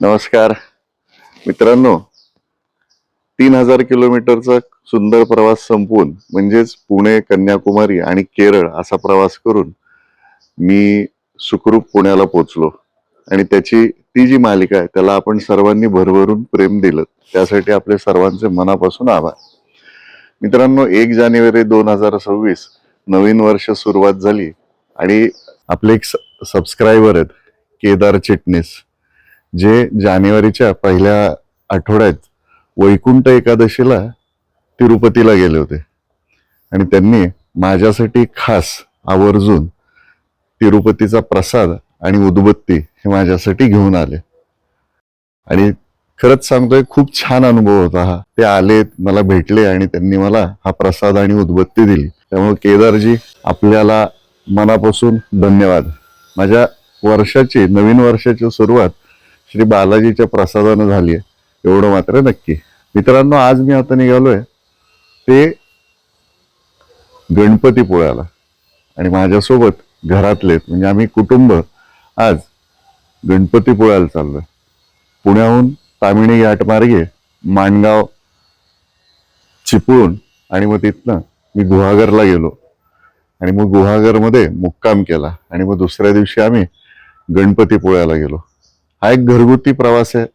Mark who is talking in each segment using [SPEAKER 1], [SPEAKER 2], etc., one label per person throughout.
[SPEAKER 1] नमस्कार. मित्रांनो तीन हजार किलोमीटरचा सुंदर प्रवास संपवून म्हणजेच पुणे कन्याकुमारी आणि केरळ असा प्रवास करून मी सुखरूप पुण्याला पोचलो आणि त्याची ती जी मालिका आहे त्याला आपण सर्वांनी भरभरून प्रेम दिलं. त्यासाठी आपले सर्वांचे मनापासून आभार. मित्रांनो एक जानेवारी दोन हजार सव्वीस नवीन वर्ष सुरुवात झाली आणि आपले एक सबस्क्रायबर आहेत केदार चिटणीस. जे जानेवारीच्या पहिल्या आठवड्यात वैकुंठ एकादशीला तिरुपतीला गेले होते. आणि त्यांनी माझ्यासाठी खास आवर्जून तिरुपतीचा प्रसाद आणि उदबत्ती हे माझ्यासाठी घेऊन आले. आणि खरंच सांगतोय खूप छान अनुभव होता हा. ते आले मला भेटले आणि त्यांनी मला हा प्रसाद आणि उदबत्ती दिली. त्यामुळे केदारजी आपल्याला मनापासून धन्यवाद. माझ्या वर्षाची नवीन वर्षाची सुरुवात श्री बालाजीच्या प्रसादानं झाली आहे एवढं मात्र नक्की. मित्रांनो आज मी आता निघालोय ते गणपतीपुळ्याला आणि माझ्यासोबत घरातले म्हणजे आम्ही कुटुंब आज गणपतीपुळ्याला चाललोय. पुण्याहून तामिणी घाटमार्गे माणगाव चिपळूण आणि मग तिथनं मी गुहागरला गेलो. आणि मग गुहागरमध्ये मुक्काम केला. आणि मग दुसऱ्या दिवशी आम्ही गणपतीपुळ्याला गेलो. हा एक घरगुती प्रवास आहे.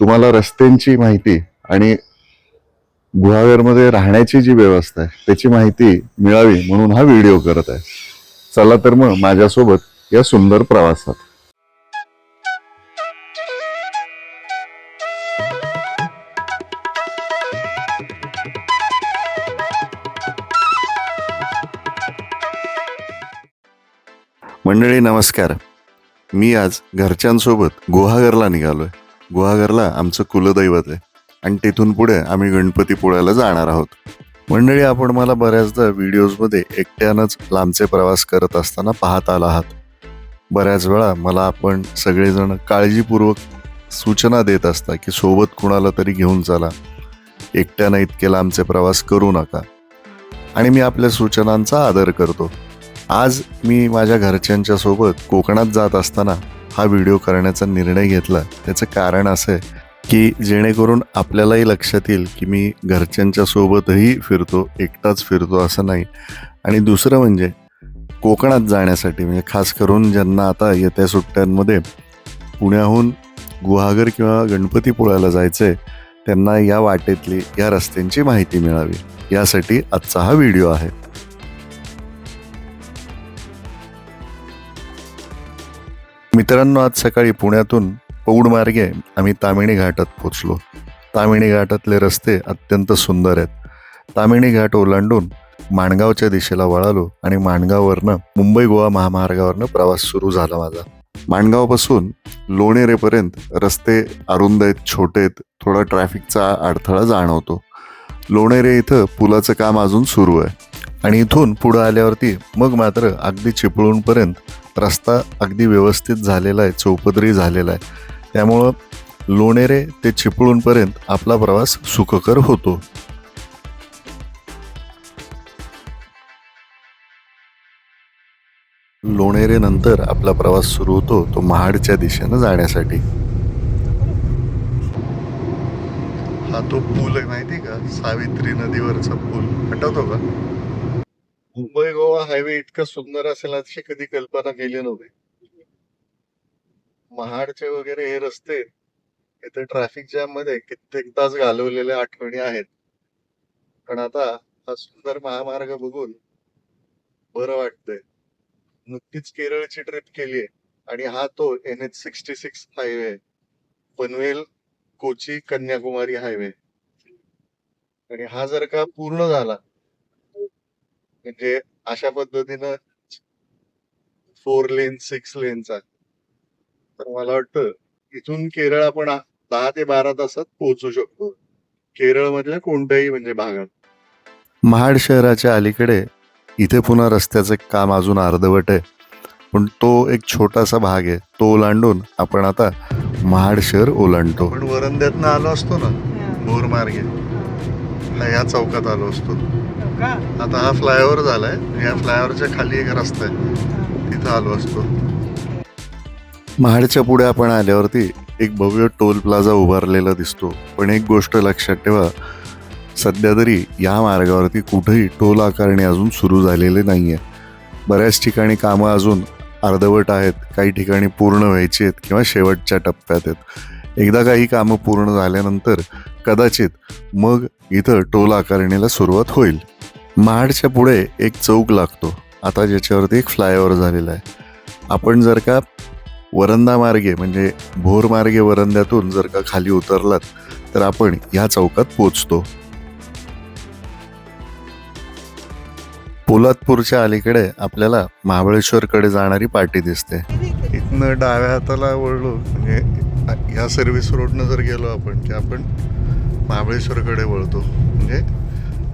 [SPEAKER 1] तुम्हाला रस्त्यांची माहिती आणि गुहागरमध्ये राहण्याची जी व्यवस्था आहे त्याची माहिती मिळावी म्हणून हा व्हिडिओ करत आहे. चला तर मग माझ्यासोबत या सुंदर प्रवासात. मंडळी नमस्कार. मी आज घरच्यांसोबत गुहागरला निघालोय. गुहागरला आमचं कुलदैवत आहे. आणि तिथून पुढे आम्ही गणपतीपुळ्याला जाणार आहोत. मंडळी आपण मला बऱ्याचदा व्हिडिओजमध्ये एकट्यानंच लांबचे प्रवास करत असताना पाहत आला आहात. बऱ्याच वेळा मला आपण सगळेजण काळजीपूर्वक सूचना देत असता की सोबत कुणाला तरी घेऊन चला. एकट्यानं इतके लांबचे प्रवास करू नका. आणि मी आपल्या सूचनांचा आदर करतो. आज मी माझ्या घरच्यांच्या सोबत कोकणात जात असताना हा व्हिडिओ करण्याचा निर्णय घेतला. त्याचं कारण असं आहे की जेणेकरून आपल्यालाही लक्षात येईल की मी घरच्यांच्या सोबतही फिरतो एकटाच फिरतो असं नाही. आणि दुसरं म्हणजे कोकणात जाण्यासाठी म्हणजे खास करून ज्यांना आता येत्या सुट्ट्यांमध्ये पुण्याहून गुहागर किंवा गणपतीपुळ्याला जायचं आहे त्यांना या वाटेतली या रस्त्यांची माहिती मिळावी. यासाठी आजचा हा व्हिडिओ आहे. मित्रांनो आज सकाळी पुण्यातून पौड मार्गे आम्ही तामिणी घाटात पोचलो तामिणी घाटातले रस्ते अत्यंत सुंदर आहेत. तामिणी घाट ओलांडून माणगावच्या दिशेला वळालो आणि माणगाववरनं मुंबई गोवा महामार्गावरनं प्रवास सुरू झाला माझा. माणगावपासून लोणेरेपर्यंत रस्ते अरुंद आहेत छोटे आहेत थोडा ट्रॅफिकचा अडथळा जाणवतो. लोणेरे इथं पुलाचं काम अजून सुरू आहे. आणि इथून पुढं आल्यावरती मग मात्र अगदी चिपळूणपर्यंत रस्ता अगदी व्यवस्थित झालेला आहे चौपदरी झालेला आहे. त्यामुळं लोणेरे ते चिपळूणपर्यंत आपला प्रवास सुखकर होतो. लोणेरे नंतर आपला प्रवास सुरू होतो तो महाडच्या दिशेनं जाण्यासाठी. हा तो पूल आहे माहिती का? सावित्री नदीवरचा पूल. आठवतो का? मुंबई गोवा हायवे इतका सुंदर असेल अशी कधी कल्पना केली नव्हती. महाडचे वगैरे हे रस्ते इथे ट्रॅफिक जॅममध्ये कित्येक तास घालवलेल्या आठवणी आहेत. पण आता हा सुंदर महामार्ग बघून बरं वाटतंय. नुकतीच केरळची ट्रिप केली आहे. आणि हा तो N H sixty six highway Panvel Kochi Kanyakumari highway आणि हा जर का पूर्ण झाला म्हणजे अशा पद्धतीनं फोर लेन सिक्स लेनचा तर मला वाटतं इथून केरळ आपण दहा ते बारा तासात पोहोचू शकतो. केरळ मधल्या कोणत्याही म्हणजे भागात. महाड शहराच्या अलीकडे इथे पुन्हा रस्त्याचं काम अजून अर्धवट आहे. पण तो एक छोटासा भाग आहे. तो ओलांडून आपण आता महाड शहर ओलांडतो. पण वरंद्यातनं आलो असतो ना बोर मार्गे हा या चौकात आलो असतो. आता हा फ्लायओव्हर झालाय. या फ्लायओव्हरच्या खाली एक रस्ता आहे. तिथं आलो असतो. महाडच्या पुढे आपण आल्यावरती एक भव्य टोल प्लाझा उभारलेला दिसतो. पण एक गोष्ट लक्षात ठेवा सध्या तरी या मार्गावरती कुठेही टोल आकारणी अजून सुरू झालेले नाही आहे बऱ्याच ठिकाणी कामं अजून अर्धवट आहेत. काही ठिकाणी पूर्ण व्हायची आहेत किंवा शेवटच्या टप्प्यात आहेत. एकदा काही कामं पूर्ण झाल्यानंतर कदाचित मग इथं टोल आकारणीला सुरुवात होईल. महाडच्या पुढे एक चौक लागतो. आता ज्याच्यावरती एक फ्लायओव्हर झालेला आहे. आपण जर का वरंदा मार्गे म्हणजे भोर मार्गे वरंद्यातून जर का खाली उतरलात तर आपण ह्या चौकात पोचतो. पोलादपूरच्या अलीकडे आपल्याला महाबळेश्वरकडे जाणारी पाटी दिसते. इथनं डाव्या हाताला वळलो म्हणजे ह्या सर्व्हिस रोडनं जर गेलो आपण की आपण महाबळेश्वरकडे वळतो. म्हणजे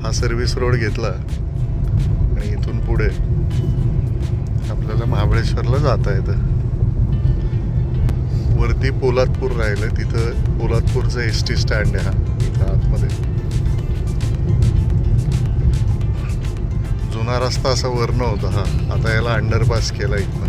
[SPEAKER 1] हा सर्व्हिस रोड घेतला आणि इथून पुढे आपल्याला महाबळेश्वरला जाता येतं. वरती पोलादपूर राहिलं तिथं पोलादपूरचं एस टी स्टँड आहे हा इथं आतमध्ये. जुना रस्ता असा वरनं होता हा. आता याला अंडरपास केला इथनं.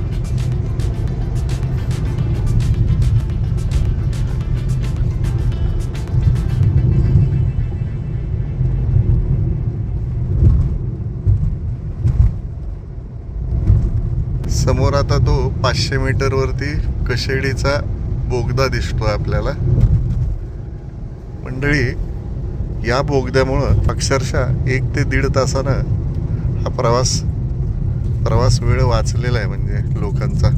[SPEAKER 1] समोर आता तो पाचशे मीटरवरती कशेडीचा बोगदा दिसतो आपल्याला. मंडळी या बोगद्यामुळं अक्षरशः एक ते दीड तासानं हा प्रवास प्रवास वेळ वाचलेला आहे म्हणजे लोकांचा.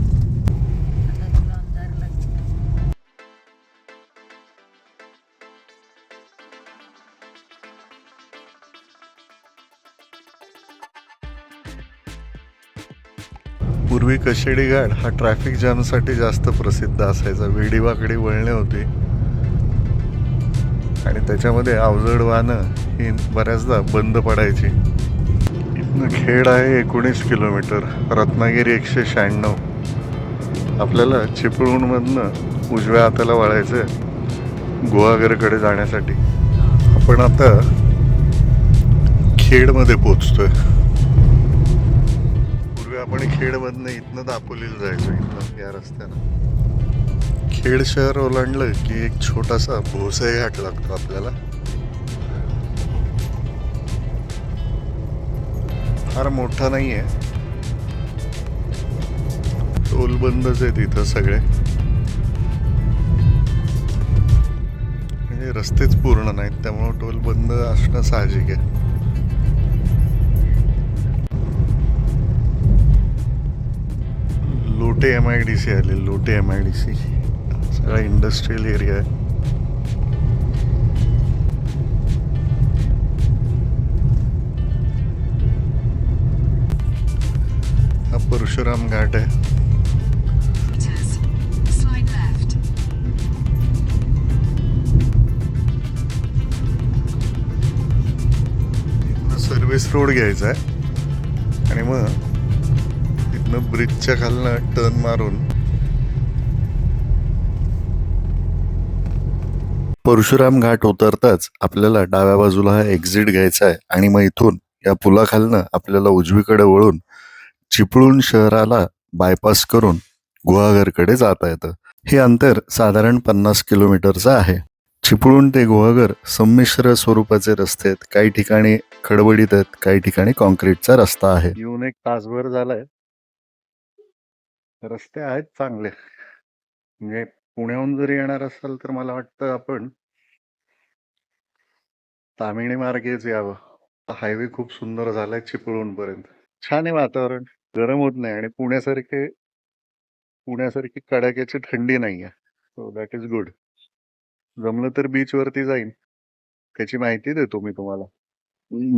[SPEAKER 1] पूर्वी कशेडी घाट हा ट्रॅफिक जॅमसाठी जास्त प्रसिद्ध असायचा. वेडीवाकडी वळणे होती. आणि त्याच्यामध्ये अवजड वाहनं ही बऱ्याचदा बंद पडायची. इथनं खेड आहे एकोणीस किलोमीटर रत्नागिरी एकशे शहाण्णव. आपल्याला चिपळूणमधनं उजव्या हाताला वळायचं आहे गुहागरकडे जाण्यासाठी. आपण आता खेडमध्ये पोचतोय आपण खेडमधनं इथनं दापोलीला जायचो इथनं या रस्त्यानं. खेड शहर ओलांडलं की एक छोटासा भोसाई घाट लागतो आपल्याला. फार मोठा नाहीये. टोल बंदच आहे तिथं सगळे. म्हणजे रस्तेच पूर्ण नाहीत त्यामुळं टोल बंद असणं साहजिक आहे. Lote M I D C आले Lote M I D C. सगळा इंडस्ट्रियल एरिया आहे. हा परशुराम घाट आहे. सर्विस रोड घ्यायचा आहे. आणि मग इथनं ब्रिजच्या खालनं टर्न मारून. परशुराम घाट उतरताच आपल्याला डाव्या बाजूला हा एक्झिट घ्यायचा आहे आणि मग इथून या पुलाखालनं आपल्याला उजवीकडे वळून चिपळूण शहराला बायपास करून गुहागरकडे जाता येतं. हे अंतर साधारण पन्नास किलोमीटरचं आहे. चिपळूण ते गुहागर संमिश्र स्वरूपाचे रस्ते आहेत. काही ठिकाणी खडबडीत आहेत काही ठिकाणी कॉन्क्रीटचा रस्ता आहे. येऊन एक तासभर झालाय. रस्ते आहेत चांगले. म्हणजे पुण्याहून जर येणार असाल तर मला वाटतं आपण तामिणी मार्गेच यावं. हायवे खूप सुंदर झालाय चिपळूण पर्यंत छान आहे वातावरण. गरम होत नाही आणि पुण्यासारखे पुण्यासारखी कडाक्याची थंडी नाहीये. सो दॅट इज गुड जमलं तर बीच वरती जाईन. त्याची माहिती देतो मी तुम्हाला.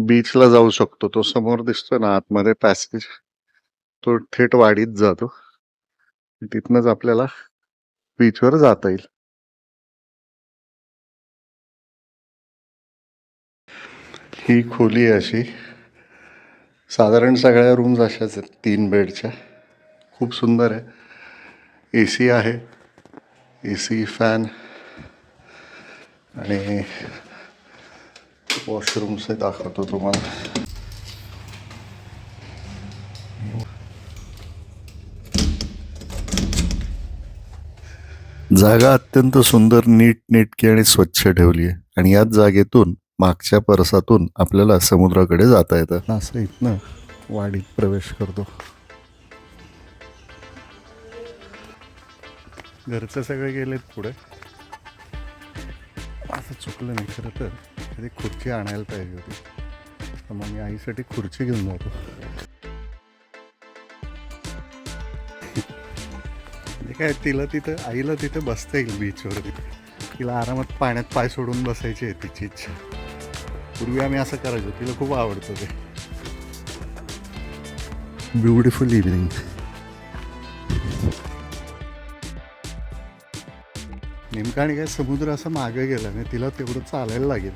[SPEAKER 1] बीचला जाऊ शकतो. तो समोर दिसतो ना आतमध्ये पॅसेज तो थेट वाढीत जातो. तिथनंच आपल्याला बीचवर जाता येईल. ही खोली आहे अशी. साधारण सगळ्या रूम्स अशाच आहेत तीन बेडच्या खूप सुंदर आहे. ए सी आहे. ए सी फॅन आणि वॉशरूम्स दाखवतो तुम्हाला.
[SPEAKER 2] जागा अत्यंत सुंदर नीटनेटकी आणि स्वच्छ ठेवली आहे आणि याच जागेतून मागच्या परसातून आपल्याला समुद्राकडे जाता येतं. असं इथनं वाडीत प्रवेश करतो. घरचं सगळे गेलेत पुढे. असं चुकलं नाही खरं तर. खुर्ची आणायला पाहिजे होती. तर मग मी आईसाठी खुर्ची घेऊन जातो. काय तिला तिथं आईला तिथं बसता येईल बीचवर तिला आरामात पाण्यात पाय सोडून बसायची आहे तिची इच्छा. पूर्वी आम्ही असं करायचो तिला खूप आवडतं ते. ब्युटिफुल इव्हनिंग नेमका आणि काय समुद्र असं मागे गेला नाही तिला तेवढं चालायला लागेल.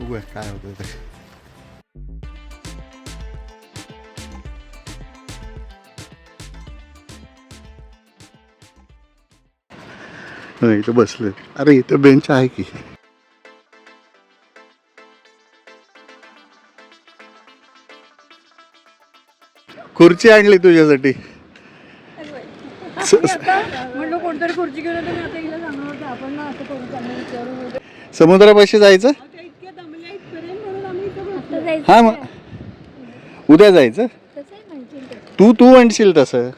[SPEAKER 2] बघूया काय होतं ते. इथं बसले अरे इथं बेंच आहे की. खुर्ची आणली तुझ्यासाठी. समुद्रापाशी जायचं. हा मग. उद्या जायचं. तू तू म्हणशील तसं.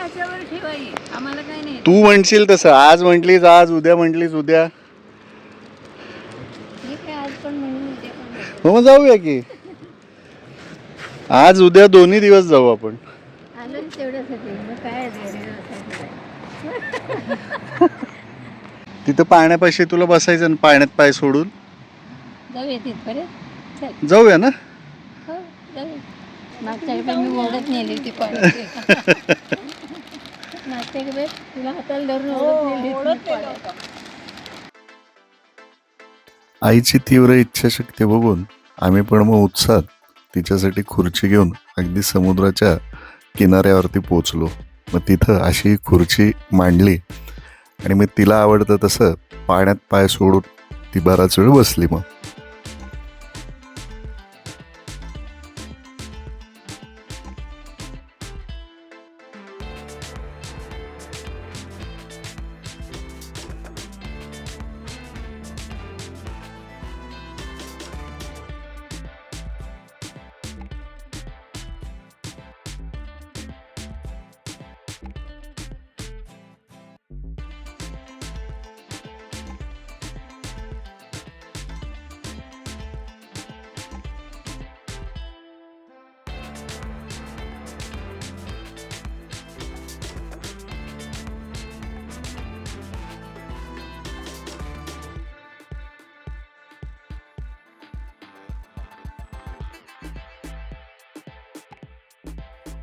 [SPEAKER 3] ह्याच्यावर ठेवाई आम्हाला काही नाही.
[SPEAKER 2] तू म्हणशील तसं. आज म्हटलीस आज उद्या म्हटलीस उद्या.
[SPEAKER 3] हे काय आज पण म्हणून उद्या पण म्हणू.
[SPEAKER 2] हो मग जाऊया की. आज उद्या दोन्ही दिवस जाऊ आपण.
[SPEAKER 3] आलं तेवढ्यासाठी. मग काय घरी बसायचं काय?
[SPEAKER 2] तिथं पाण्यापाशी तुला बसायचं ना पाण्यात पाय सोडून.
[SPEAKER 3] जाऊया तिथपर्यंत. चल.
[SPEAKER 2] जाऊया ना?
[SPEAKER 3] हो जाऊया. मागच्या वेळी पण मी ओढत नेली होती पाण्यात मागच्या वेळी तुला हाताला धरून पाण्यात.
[SPEAKER 2] आईची तीव्र इच्छाशक्ती बघून आम्ही पण मग उत्साहात तिच्यासाठी खुर्ची घेऊन अगदी समुद्राच्या किनाऱ्यावरती पोचलो. मग तिथं अशी खुर्ची मांडली आणि मग तिला आवडतं तसं पाण्यात पाय सोडून ती बराच वेळ बसली मग.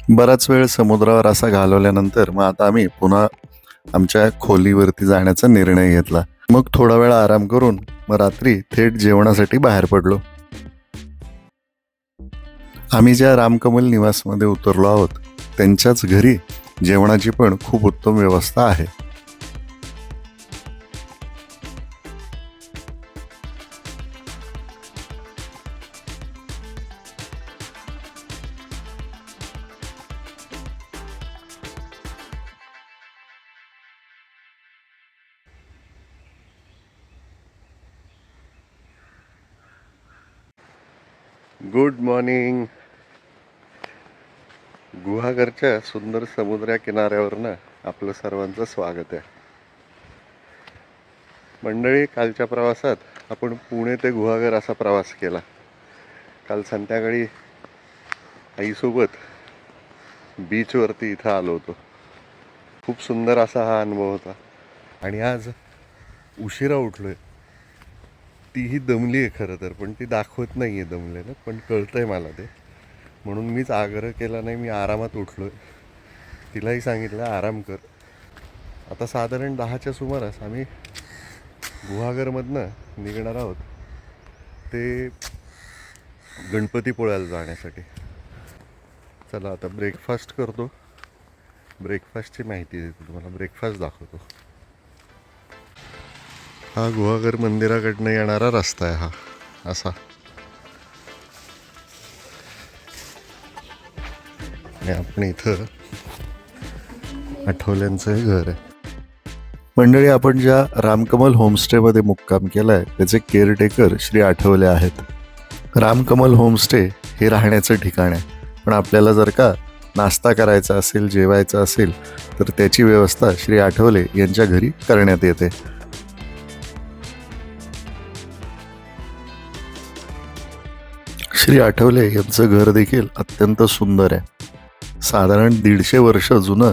[SPEAKER 2] बराच वेळ समुद्रावर असा घालवल्यानंतर मग आता आम्ही पुन्हा आमच्या खोलीवरती जाण्याचा निर्णय घेतला. मग थोडा वेळ आराम करून मग रात्री थेट जेवणासाठी बाहेर पडलो. आम्ही ज्या रामकमल निवासमध्ये उतरलो आहोत त्यांच्याच घरी जेवणाची पण खूप उत्तम व्यवस्था आहे. Good morning. गुहागरच्या सुंदर समुद्र किनाऱ्यावरनं आपलं सर्वांचं स्वागत आहे. मंडळी कालच्या प्रवासात आपण पुणे ते गुहागर असा प्रवास केला. काल संध्याकाळी आईसोबत बीचवरती इथं आलो होतो. खूप सुंदर असा हा अनुभव होता. आणि आज उशिरा उठलोय. तीही दमली आहे खरं तर पण ती दाखवत नाही आहे दमलेलं पण कळतंय मला ते. म्हणून मीच आग्रह केला नाही मी आरामात उठलो आहे तिलाही सांगितलं आराम कर. आता साधारण दहाच्या सुमारास आम्ही गुहागरमधनं निघणार आहोत ते गणपतीपुळ्याला जाण्यासाठी. चला आता ब्रेकफास्ट करतो. ब्रेकफास्टची माहिती देतो तुम्हाला ब्रेकफास्ट दाखवतो. हा गुहागर मंदिराकडनं येणारा रस्ता आहे हा असा. आणि आपण इथं
[SPEAKER 1] आठवल्यांचं हे घर आहे. मंडळी आपण ज्या रामकमल होमस्टेमध्ये मुक्काम केलाय त्याचे केअरटेकर श्री आठवले आहेत. रामकमल होमस्टे हे राहण्याचं ठिकाण आहे. पण आपल्याला जर का नाश्ता करायचा असेल जेवायचं असेल तर त्याची व्यवस्था श्री आठवले यांच्या घरी करण्यात येते. श्री आठवले यांचं घर देखील अत्यंत सुंदर आहे. साधारण दीडशे वर्ष जुनं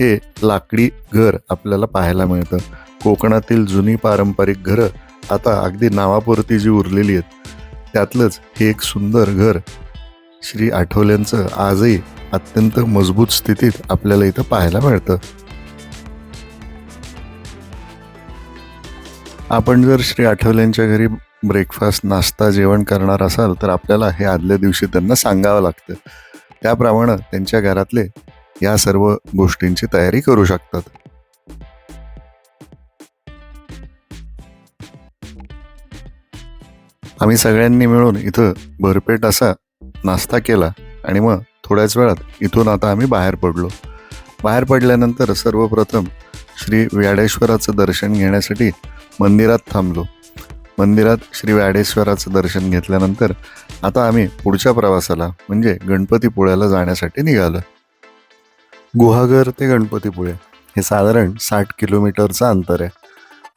[SPEAKER 1] हे लाकडी घर आपल्याला पाहायला मिळतं. कोकणातील जुनी पारंपरिक घरं आता अगदी नावापुरती जी उरलेली आहेत त्यातलंच हे एक सुंदर घर श्री आठवल्यांचं आजही अत्यंत मजबूत स्थितीत आपल्याला इथं पाहायला मिळतं. आपण जर श्री आठवल्यांच्या घरी ब्रेकफास्ट नाश्ता जेवण करणार असाल तर आपल्याला हे आदल्या दिवशी त्यांना सांगावं लागतं. त्याप्रमाणे त्यांच्या घरातले या सर्व गोष्टींची तयारी करू शकतात. आम्ही सगळ्यांनी मिळून इथं भरपेट असा नाश्ता केला आणि मग थोड्याच वेळात इथून आता आम्ही बाहेर पडलो. बाहेर पडल्यानंतर सर्वप्रथम श्री व्याडेश्वराचं दर्शन घेण्यासाठी मंदिरात थांबलो. मंदिरात श्री व्याडेश्वराचं दर्शन घेतल्यानंतर आता आम्ही पुढच्या प्रवासाला म्हणजे गणपतीपुळ्याला जाण्यासाठी निघालो. गुहागर ते गणपतीपुळे हे साधारण साठ किलोमीटरचं अंतर आहे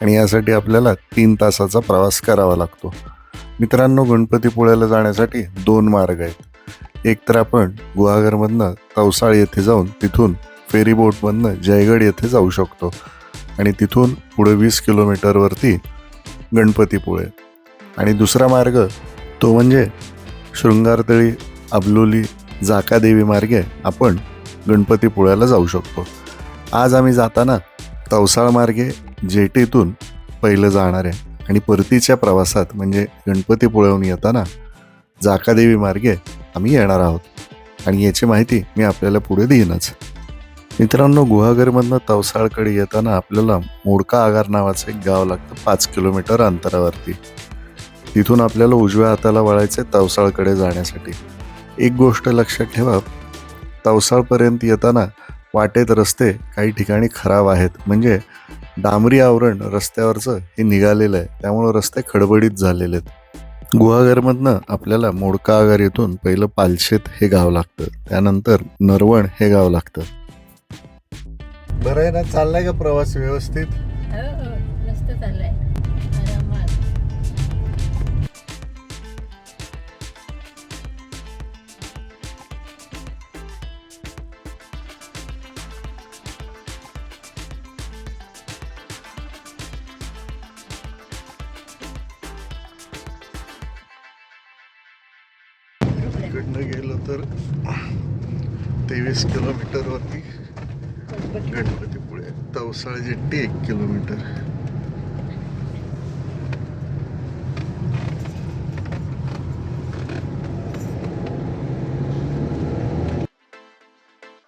[SPEAKER 1] आणि यासाठी आपल्याला तीन तासाचा प्रवास करावा लागतो. मित्रांनो गणपतीपुळ्याला जाण्यासाठी दोन मार्ग आहेत. एक तर आपण गुहागरमधनं तवसाळ येथे जाऊन तिथून फेरीबोटमधनं जयगड येथे जाऊ शकतो आणि तिथून पुढे वीस किलोमीटरवरती गणपतीपुळे आणि दुसरा मार्ग तो म्हणजे शृंगारतळी अबलोली जाकादेवी मार्गे आपण गणपतीपुळ्याला जाऊ शकतो. आज आम्ही जाताना तवसाळ मार्गे जेटीतून पहिलं जाणार आहे. आणि परतीच्या प्रवासात म्हणजे गणपतीपुळ्याहून येताना जाकादेवी मार्गे आम्ही येणार आहोत. आणि याची माहिती मी आपल्याला पुढे देईनच. मित्रांनो गुहागरमधनं तवसाळकडे येताना आपल्याला मोडका आगार नावाचं एक गाव लागतं पाच किलोमीटर अंतरावरती. तिथून आपल्याला उजव्या हाताला वळायचं आहे तवसाळकडे जाण्यासाठी. एक गोष्ट लक्षात ठेवा तवसाळपर्यंत येताना वाटेत रस्ते काही ठिकाणी खराब आहेत. म्हणजे डांबरी आवरण रस्त्यावरचं हे निघालेलं आहे. त्यामुळं रस्ते खडबडीत झालेले आहेत. गुहागरमधनं आपल्याला मोडका आगार येथून पहिलं पालशेत हे गाव लागतं. त्यानंतर नरवण हे गाव लागतं. बरं आहे ना? चाललाय का प्रवास व्यवस्थित?
[SPEAKER 3] हो हो. मस्त चाललंय.
[SPEAKER 1] गेलो तर तेवीस किलोमीटरवरती. गणपतीपुळे तवसाळ जेट्टी एक किलोमीटर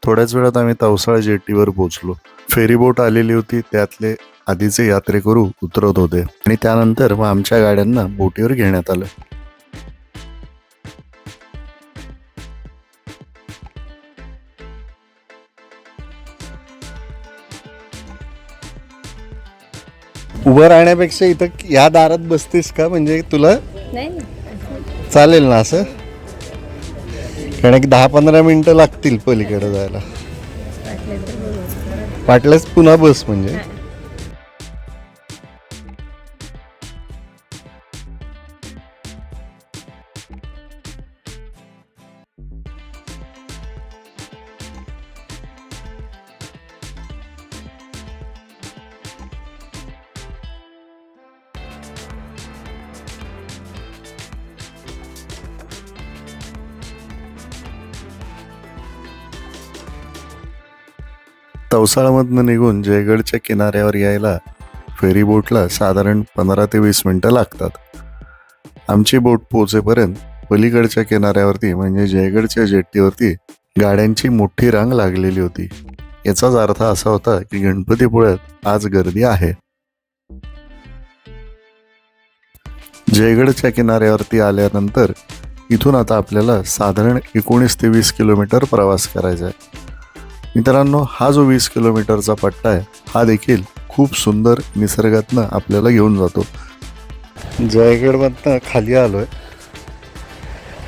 [SPEAKER 1] थोड्याच वेळात आम्ही तवसाळ जेट्टीवर पोहोचलो फेरीबोट आलेली होती त्यातले आधीचे यात्रेकरू उतरत होते आणि त्यानंतर मग आमच्या गाड्यांना बोटीवर घेण्यात आलं उभं राहण्यापेक्षा इथं या दारात बसतेस का? म्हणजे तुला
[SPEAKER 3] नाही.
[SPEAKER 1] चालेल ना असं? कारण एक दहा पंधरा मिनिटं लागतील पलीकडे जायला.
[SPEAKER 3] वाटलं तर बघू.
[SPEAKER 1] वाटल्यास पुन्हा बस म्हणजे. तवसाळमधनं निघून जयगडच्या किनाऱ्यावर यायला फेरीबोटला साधारण पंधरा ते वीस मिनटं लागतात. आमची बोट पोचेपर्यंत पलीकडच्या किनाऱ्यावरती म्हणजे जयगडच्या जेट्टीवरती गाड्यांची मोठी रांग लागलेली होती. याचाच अर्थ असा होता की गणपतीपुळ्यात आज गर्दी आहे. जयगडच्या किनाऱ्यावरती आल्यानंतर इथून आता आपल्याला साधारण एकोणीस ते वीस किलोमीटर प्रवास करायचा आहे. मित्रांनो हा जो वीस किलोमीटरचा पट्टा आहे हा देखील खूप सुंदर निसर्गातनं आपल्याला घेऊन जातो. जयगडमधनं खाली आलोय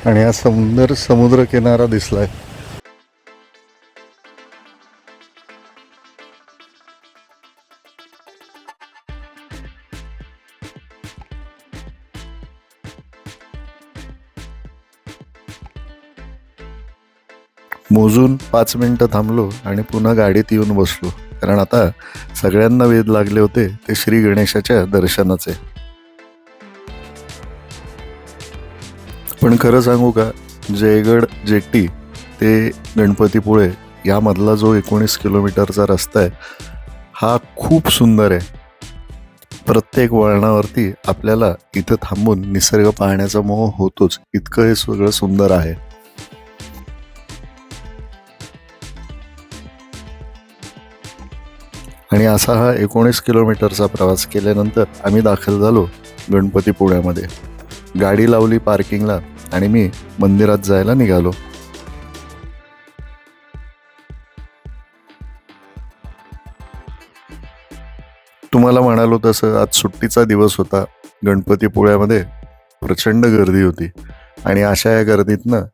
[SPEAKER 1] आणि हा सुंदर समुद्र किनारा दिसलाय. मोजून पाच मिनटं थांबलो आणि पुन्हा गाडीत येऊन बसलो. कारण आता सगळ्यांना वेध लागले होते ते श्री गणेशाच्या दर्शनाचे. पण खरं सांगू का जयगड जेट्टी ते गणपतीपुळे यामधला जो एकोणीस किलोमीटरचा रस्ता आहे हा खूप सुंदर आहे. प्रत्येक वळणावरती आपल्याला इथं थांबून निसर्ग पाहण्याचा मोह होतोच. इतकं हे सगळं सुंदर आहे. आणि असा हा एकोणीस किलोमीटरचा प्रवास केल्यानंतर आम्ही दाखल झालो गणपतीपुळ्यामध्ये गाडी लावली पार्किंगला आणि मी मंदिरात जायला निघालो. तुम्हाला म्हणालो तसं आज सुट्टीचा दिवस होता. गणपतीपुळ्यामध्ये प्रचंड गर्दी होती. आणि अशा या गर्दीतनं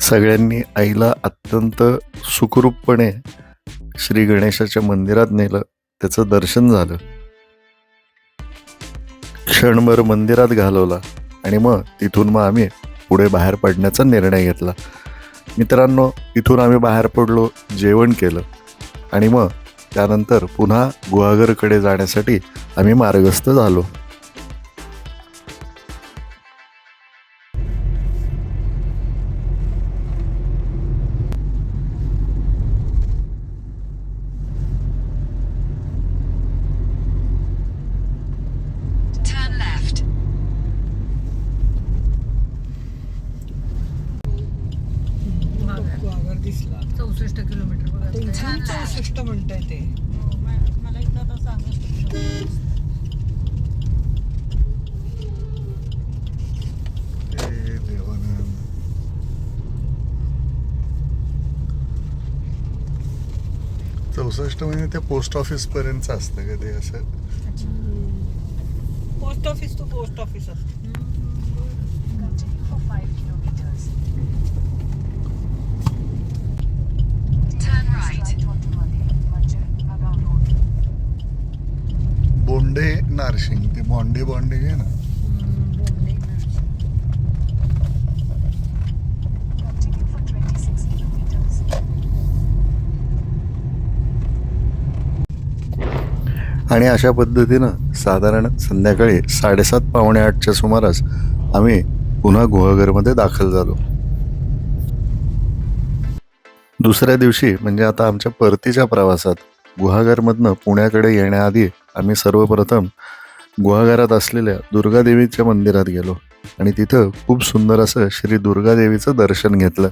[SPEAKER 1] सगळ्यांनी आईला अत्यंत सुखरूपपणे श्री गणेशाच्या मंदिरात नेलं त्याचं दर्शन झालं. क्षणभर मंदिरात घालवला आणि मग तिथून मग आम्ही पुढे बाहेर पडण्याचा निर्णय घेतला. मित्रांनो इथून आम्ही बाहेर पडलो जेवण केलं आणि मग त्यानंतर पुन्हा गुहागरकडे जाण्यासाठी आम्ही मार्गस्थ झालो.
[SPEAKER 3] चौसष्ट
[SPEAKER 1] म्हणजे ते पोस्ट ऑफिस पर्यंत असतं का ते असं
[SPEAKER 4] post office to post office असते
[SPEAKER 2] Continue for 5 kilometers. Turn right.
[SPEAKER 1] Bonde Narshing ते बॉन्डे बॉन्डे घे ना आणि अशा पद्धतीनं साधारण संध्याकाळी साडेसात पावणे आठच्या सुमारास आम्ही पुन्हा गुहागरमध्ये दाखल झालो. दुसऱ्या दिवशी म्हणजे आता आमच्या परतीच्या प्रवासात गुहागरमधनं पुण्याकडे येण्याआधी आम्ही सर्वप्रथम गुहागरात असलेल्या दुर्गादेवीच्या मंदिरात गेलो आणि तिथं खूप सुंदर असं श्री दुर्गादेवीचं दर्शन घेतलं.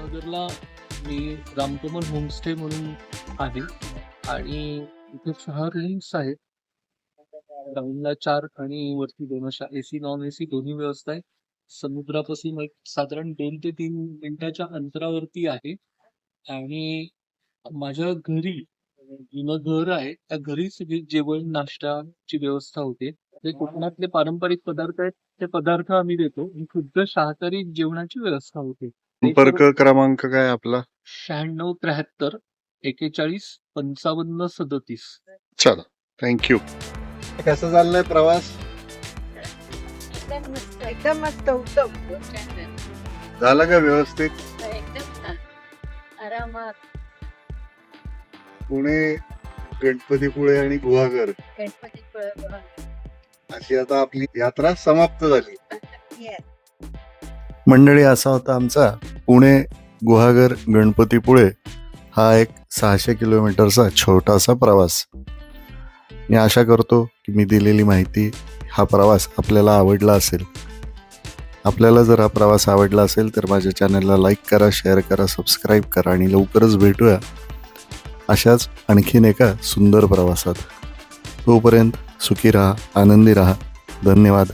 [SPEAKER 5] नगरला मी रामकुमार होमस्टे म्हणून आहे. आणि इथे चार लिंक्स आहेत. ग्राउंडला चार आणि वरती दोन अशा एसी नॉन एसी दोन्ही व्यवस्था आहे समुद्रापासून एक साधारण दोन ते तीन मिनिटाच्या अंतरावरती आहे. आणि माझ्या घरी जुनं घर आहे. त्या घरी सगळी जेवण नाश्ताची व्यवस्था होते. जे कोकणातले पारंपरिक पदार्थ आहेत. ते पदार्थ आम्ही देतो. आणि शुद्ध शाकाहारी जेवणाची व्यवस्था होते.
[SPEAKER 1] संपर्क क्रमांक काय आपला?
[SPEAKER 5] शहाण्णव त्र्याहत्तर एकेचाळीस पंचावन्न सदतीस.
[SPEAKER 1] चला थँक्यू कसा चाललाय प्रवास?
[SPEAKER 3] एकदम मस्त
[SPEAKER 4] एकदम मस्त उत्तम.
[SPEAKER 3] खूप छान झालं.
[SPEAKER 1] का व्यवस्थित?
[SPEAKER 3] एकदम छान. आरामात.
[SPEAKER 1] पुणे गणपतीपुळे आणि गुहागर.
[SPEAKER 3] गणपती
[SPEAKER 1] अशी आता आपली यात्रा समाप्त झाली. मंडळी असा होता आमचा पुणे गुहागर गणपतीपुळे. हा एक सहाशे किलोमीटरचा छोटासा प्रवास. मी आशा करतो की मी दिलेली माहिती हा प्रवास आपल्याला आवडला असेल. आपल्याला जर हा प्रवास आवडला असेल तर माझ्या चॅनलला लाईक करा शेअर करा सबस्क्राईब करा आणि लवकरच भेटूया. अशाच आणखीन एका सुंदर प्रवासात. तोपर्यंत सुखी राहा आनंदी राहा. धन्यवाद.